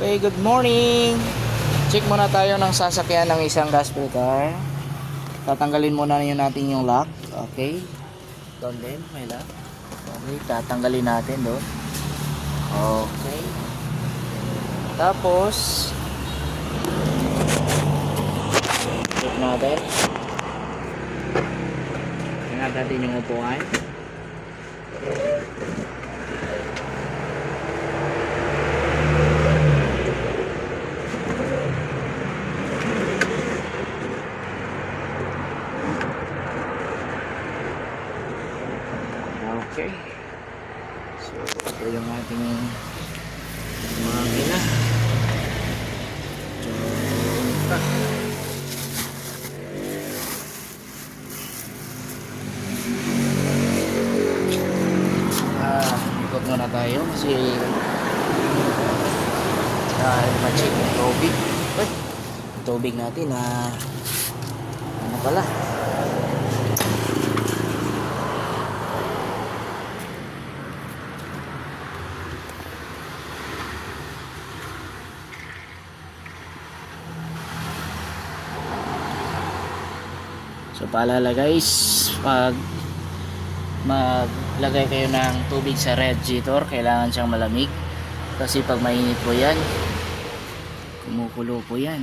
Okay, good morning. Check muna tayo ng sasakyan ng isang gas filter. Tatanggalin muna yun natin yung lock. Okay. Doon din, may lock. Okay, tatanggalin natin doon. Okay. Tapos, check natin. Tingnan natin yung upuan. Okay. So, ito yung ating makina. Tsaka. Ah, ikot muna tayo kasi dahil ma-check yung tubig. Uy, tubig natin na ano pala? So paalala guys, pag maglagay kayo ng tubig sa radiator, kailangan siyang malamig. Kasi pag mainit po yan, kumukulo po yan.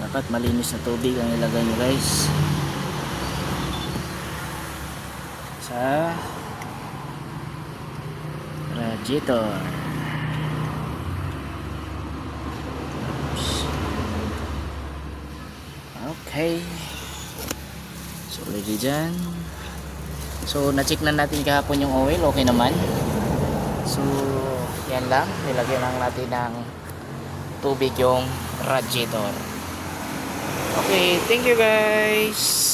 Dapat malinis na tubig ang ilagay nyo guys. Sa radiator. Oops. Okay. So, ready dyan. So, na-check na natin kahapon yung oil. Okay naman. So, yan lang. Nilagyan lang natin ng tubig yung radiator. Okay, thank you guys.